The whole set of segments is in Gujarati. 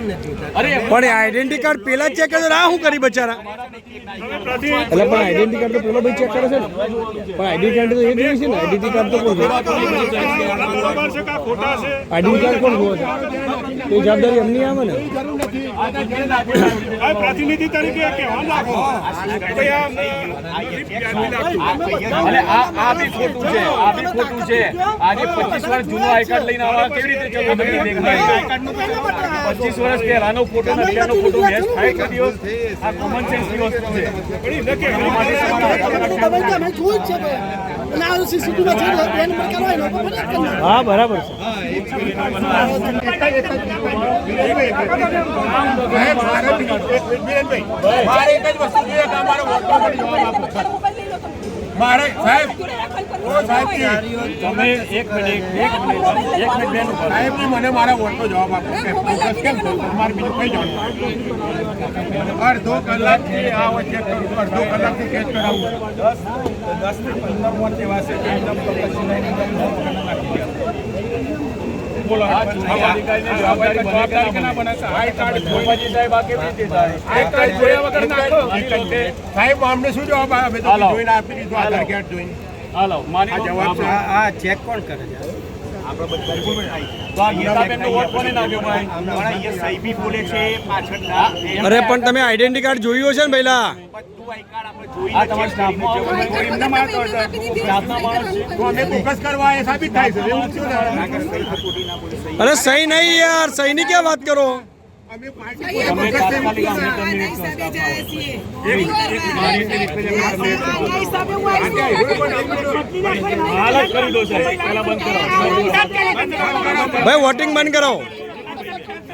પણ આઈડેન્ટિટી કાર્ડ પેલા ચેક કરે આ શું કરી બચારા? એટલે પણ આઈડેન્ટિટી કાર્ડ તો પેલો ભાઈ ચેક કરે છે ને. પણ આઈડી કાર્ડ તો એ જ હોય છે ને. આઈડેન્ટિટી કાર્ડ તો કોણ આઈડેન્ટિટી કાર્ડ કોણ જોવે છે એ જવાબદારી એમની આવે ને. પ્રતિનિધિ તરીકે કહેવા લાગો ભાઈ આ અને આ આ બી ખોટું છે. આ બી ખોટું છે. આજે 25 વર્ષ જૂનો આઈ કાર્ડ લઈને આવવા કેવી રીતે પચીસ તમને દેખાય 25 વર્ષ ફોટો ને રિયાનો ફોટો મેચ થાય કે દિવસ? આ કોમન સેન્સની વસ્તુ છે. એના માટે તમારા આધાર કાર્ડ હા બરાબર છે. મારે એક જ વસ્તુ જોઈએ કે અમારો વોટનો પણ જવાબ આપો મારે સાહેબ ઓ સાહેબ તમે એક મિનિટ એક મિનિટ એક મિનિટ બેન સાહેબ મને મારા વોટનો જવાબ આપો. કેમ તમારે બીજું કઈ જવાનું અડધો કલાકથી આ વચ્ચે અડધો કલાકથી કેસ કરાવું દસ દસથી પંદર વોટ જેવા છે. સાહેબ અમને શું જવાબ આવે જોઈને આપી દીધું આધાર કાર્ડ જોઈને. હાલો. માની જવાબ છે. આ ચેક કોણ કરે છે? તો આ ગીતાબેનનો વોટ કોને નાખ્યો ભાઈ અરે પણ તમે આઈડેન્ટિટી કાર્ડ જોયું હશે ને પહેલા આ તમારા સ્ટાફમાં આવો ભાઈ. એમને માત્ર સ્ટાફના માણસ છે. તો અમે ફોકસ કરવા એ સાબિત થાય છે એવું શું ને? અરે સહી નહીં યાર સહી ની ક્યાં વાત કરો અમે પાર્ટી તમે તાત્કાલિક કરો કરી ભાઈ વોટિંગ બંધ કરાવો બંધ કરાવો આ ગુડામી કેમ બોલે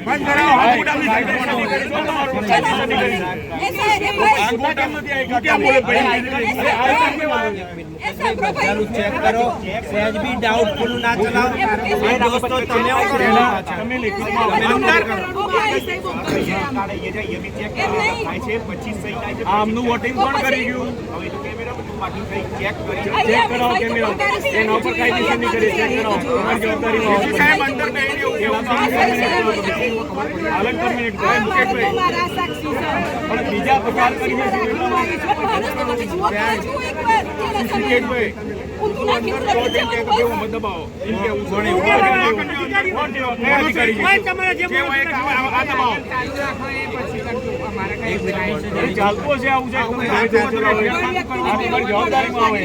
ચેક કરો. સહેજ બી ડાઉટફુલ ના ચલાવો. દોસ્તો તમે તમે આમનું વોટિંગ કોણ કરી ગયું? ચેક કરાવો કેમેરા એના ઉપર કાયદેસરની કરી ચેક કરાવો. તમારી જવાબદારી એવું ટર્મિનેટ કરો મુકેશભાઈ પણ બીજા પ્રકાર કરીને મુકેશભાઈ છે? ચાલતું આવું છે જવાબદારીમાં આવે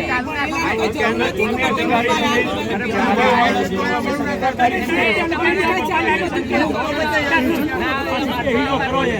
ચૂંટણી અધિકારી હીરો કરો છે.